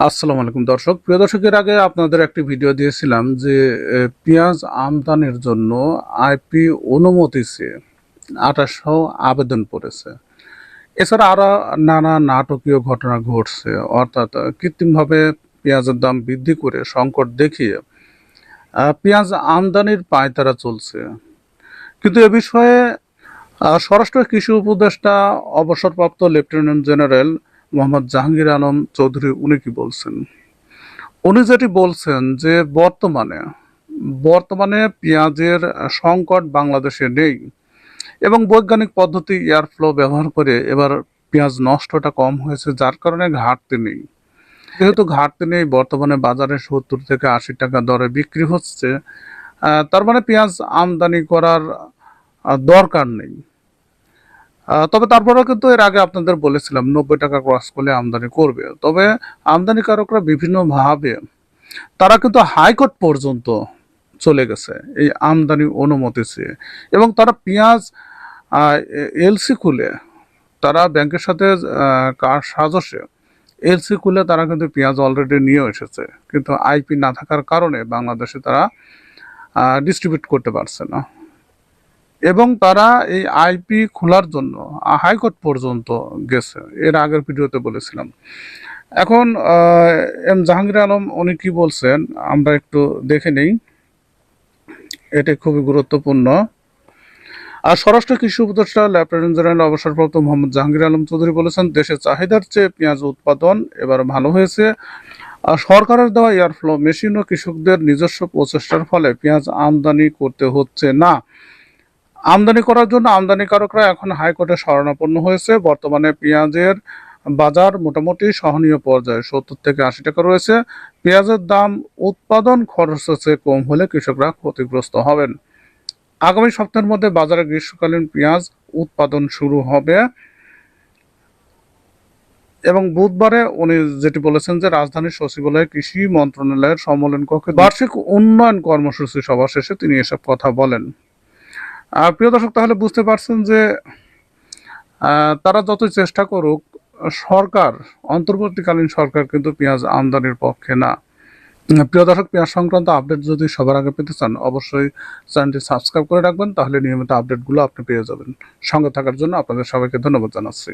আসসালামু আলাইকুম। দর্শক, প্রিয় দর্শকের আগে আপনাদের একটি ভিডিও দিয়েছিলাম যে পেঁয়াজ আমদানির জন্য আইপি অনুমতি চেয়ে আঠাশশো আবেদন পড়েছে। এছাড়া আরও নানা নাটকীয় ঘটনা ঘটছে। অর্থাৎ কৃত্রিমভাবে পেঁয়াজের দাম বৃদ্ধি করে সংকট দেখিয়ে পেঁয়াজ আমদানির পায়তারা চলছে। কিন্তু এ বিষয়ে স্বরাষ্ট্র কৃষি উপদেষ্টা, অবসরপ্রাপ্ত লেফটেন্যান্ট জেনারেল মোহাম্মদ জাহাঙ্গীর আলম চৌধুরী, উনি কি বলছেন? উনি যেটি বলছেন যে বর্তমানে বর্তমানে পেঁয়াজের সংকট বাংলাদেশে নেই এবং বৈজ্ঞানিক পদ্ধতি এয়ারফ্লো ব্যবহার করে এবার পেঁয়াজ নষ্টটা কম হয়েছে, যার কারণে ঘাটতি নেই। যেহেতু ঘাটতি নেই, বর্তমানে বাজারে সত্তর থেকে আশি টাকা দরে বিক্রি হচ্ছে তার মানে পেঁয়াজ আমদানি করার দরকার নেই। তবে তারপরেও কিন্তু এর আগে আপনাদের বলেছিলাম, নব্বই টাকা ক্রস করলে আমদানি করবে। তবে আমদানিকারকরা বিভিন্নভাবে, তারা কিন্তু হাইকোর্ট পর্যন্ত চলে গেছে এই আমদানি অনুমতি চেয়ে। এবং তারা পেঁয়াজ এলসি খুলে, তারা ব্যাংকের সাথে কার সাজসে, এলসি খুলে তারা কিন্তু পেঁয়াজ অলরেডি নিয়ে এসেছে। কিন্তু আইপি না থাকার কারণে বাংলাদেশে তারা ডিস্ট্রিবিউট করতে পারছে না। এবং তারা এই আইপি খোলার জন্য, হাইকোর্ট পর্যন্ত গেছে। এর আগের ভিডিওতে বলেছিলাম। এখন এম জাহাঙ্গীর আলম, উনি কি বলছেন, আমরা একটু দেখে নেই। এটা খুবই গুরুত্বপূর্ণ। আর স্বরাষ্ট্র কৃষি উপদেষ্টা, লেফটেন্যান্ট জেনারেল অবসরপ্রাপ্ত মোহাম্মদ জাহাঙ্গীর আলম চৌধুরী বলেছেন, দেশের চাহিদার চেয়ে পেঁয়াজ উৎপাদন এবার ভালো হয়েছে। আর সরকারের দেওয়া এয়ারফ্লো মেশিন ও কৃষকদের নিজস্ব প্রচেষ্টার ফলে পেঁয়াজ আমদানি করতে হচ্ছে না। আমদানি করার জন্য আমদানিকারকরা এখন হাইকোর্টে শরণাপন্ন হয়েছে। বর্তমানে পেঁয়াজের বাজার মোটামুটি সহনীয় পর্যায়ে, সত্তর থেকে আশি টাকা রয়েছে। পেঁয়াজের দাম, উৎপাদন খরচের চেয়ে কম হলে কৃষকরা ক্ষতিগ্রস্ত হবেন। আগামী সপ্তাহের মধ্যে বাজারে গ্রীষ্মকালীন পেঁয়াজ উৎপাদন শুরু হবে। এবং বুধবারে উনি যেটি বলেছেন যে রাজধানীর সচিবালয়ে কৃষি মন্ত্রণালয়ের সম্মেলন কক্ষে বার্ষিক উন্নয়ন কর্মসূচি সভা শেষে তিনি এসব কথা বলেন। প্রিয় দর্শক, তাহলে বুঝতে পারছেন যে তারা যতই চেষ্টা করুক, সরকার, অন্তর্বর্তীকালীন সরকার কিন্তু পেঁয়াজ আমদানির পক্ষে না। প্রিয় দর্শক, পেঁয়াজ সংক্রান্ত আপডেট যদি সবার আগে পেতে চান, অবশ্যই চ্যানেলটি সাবস্ক্রাইব করে রাখবেন, তাহলে নিয়মিত আপডেটগুলো আপনি পেয়ে যাবেন। সঙ্গে থাকার জন্য আপনাদের সবাইকে ধন্যবাদ জানাচ্ছি।